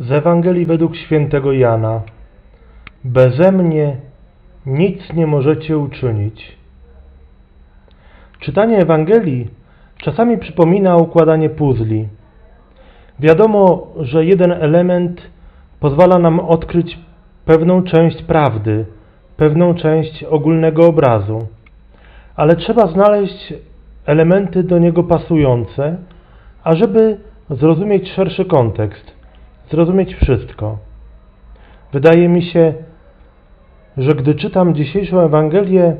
Z Ewangelii według świętego Jana. Beze mnie nic nie możecie uczynić. Czytanie Ewangelii czasami przypomina układanie puzli. Wiadomo, że jeden element pozwala nam odkryć pewną część prawdy, pewną część ogólnego obrazu, ale trzeba znaleźć elementy do niego pasujące, ażeby zrozumieć szerszy kontekst, zrozumieć wszystko. Wydaje mi się, że gdy czytam dzisiejszą Ewangelię,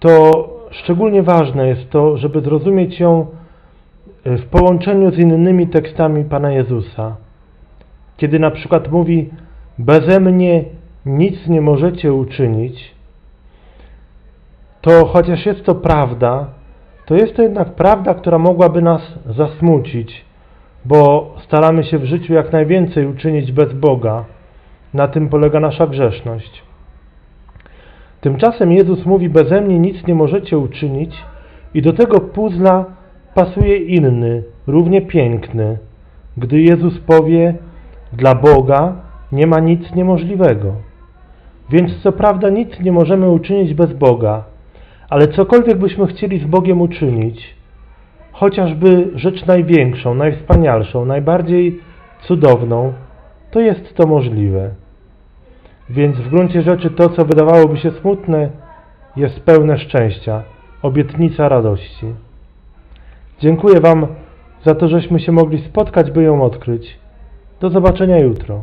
to szczególnie ważne jest to, żeby zrozumieć ją w połączeniu z innymi tekstami Pana Jezusa. Kiedy na przykład mówi: Beze mnie nic nie możecie uczynić, to chociaż jest to prawda, to jest to jednak prawda, która mogłaby nas zasmucić, bo staramy się w życiu jak najwięcej uczynić bez Boga. Na tym polega nasza grzeszność. Tymczasem Jezus mówi: Beze mnie nic nie możecie uczynić, i do tego puzla pasuje inny, równie piękny, gdy Jezus powie: Dla Boga nie ma nic niemożliwego. Więc co prawda nic nie możemy uczynić bez Boga, ale cokolwiek byśmy chcieli z Bogiem uczynić, chociażby rzecz największą, najwspanialszą, najbardziej cudowną, to jest to możliwe. Więc w gruncie rzeczy to, co wydawałoby się smutne, jest pełne szczęścia, obietnica radości. Dziękuję Wam za to, żeśmy się mogli spotkać, by ją odkryć. Do zobaczenia jutro.